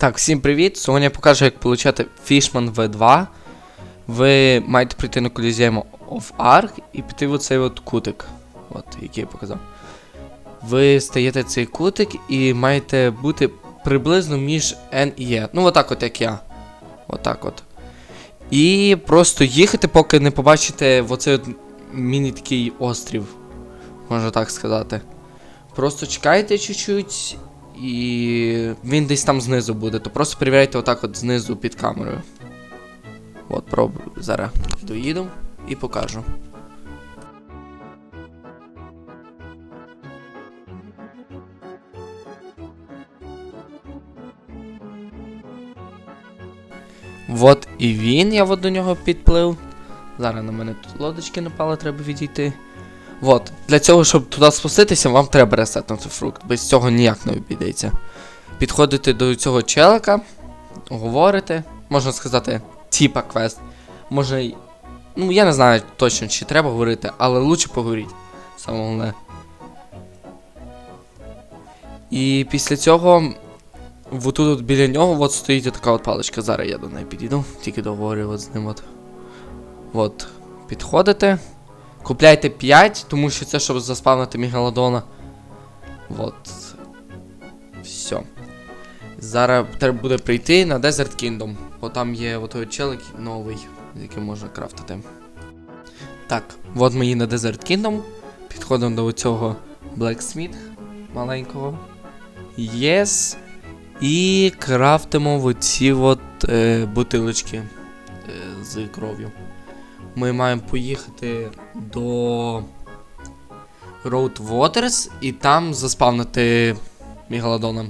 Так, всім привіт! Сьогодні я покажу, як отримати Fishman V2. Ви маєте прийти на Coliseum of Ark і піти в оцей от кутик, от, який я показав. Ви стаєте цей кутик і маєте бути приблизно між N і E. Ну, отак от як я. Отак от. І просто їхати, поки не побачите в оцей от міні такий острів. Можна так сказати. Просто чекайте чуть-чуть, і він десь там знизу буде, то просто перевіряйте отак от знизу під камерою. От, пробую. Зараз доїду і покажу. От і він, я от до нього підплив. Зараз на мене тут лодочки напали, треба відійти. От, для цього, щоб туди спуститися, вам треба ресетнути фрукт. Без цього ніяк не обійдеться. Підходите до цього челика, говорите, можна сказати, типа квест. Може. Ну, я не знаю точно, чи треба говорити, але лучше поговоріть. Саме головне. І після цього. Отут от біля нього от стоїть така от паличка. Зараз я до неї підійду, тільки договорю от з ним от. От. Підходите. Купляйте 5, тому що це щоб заспавнити мегалодона. Вот. Все. Зараз треба буде прийти на Desert Kingdom. Бо там є отой челик новий, з яким можна крафтити. Так, от ми є на Desert Kingdom. Підходимо до цього Blacksmith маленького. Yes. І крафтимо оці от е, бутилочки е, з кров'ю ми маємо поїхати до Road Waters і там заспавнити Мегалодона.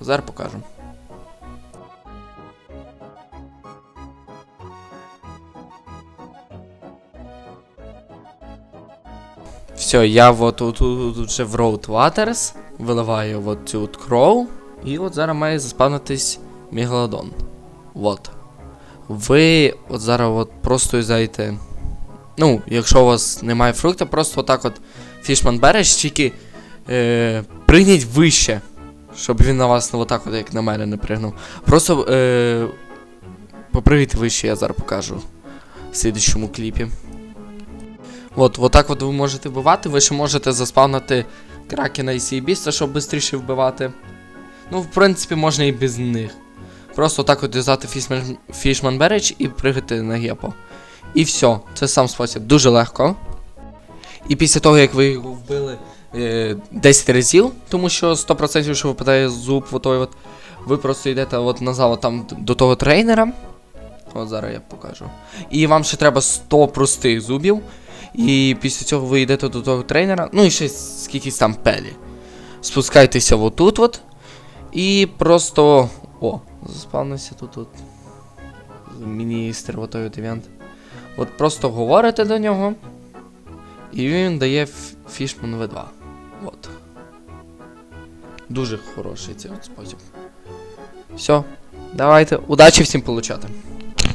Зараз покажу. Все, я от тут, вже в Road Waters виливаю от цю от кров. І от зараз має заспавнитись Мегалодон. Вот. Ви от зараз от просто зайдете. Ну, якщо у вас немає фрукта, просто отак от фішман береш, тільки е, пригніть вище, щоб він на вас не отак от, як на мене, не пригнув. Просто е, попригайте вище, я зараз покажу в слідчому кліпі. От, отак от ви можете вбивати, ви ще можете заспавнити кракена і сійбіста, щоб швидше вбивати. Ну, в принципі, можна і без них. Просто так от взяти Fishman, Fishman Barrage і пригати на гепо. І все, це сам спосіб. Дуже легко. І після того, як ви його вбили е, 10 разів, тому що 100% що випадає зуб, отой от, ви просто йдете от назад от там до того трейнера. От зараз я покажу. І вам ще треба 100 простих зубів. І після цього ви йдете до того трейнера. Ну і ще скількись там пелі. Спускайтеся отут от. І просто. О, заспавнився тут от. Міністр отой той івент. От просто говорите до нього. І він дає Фішман V2. От. Дуже хороший цей от спосіб. Все. Давайте. Удачі всім получати.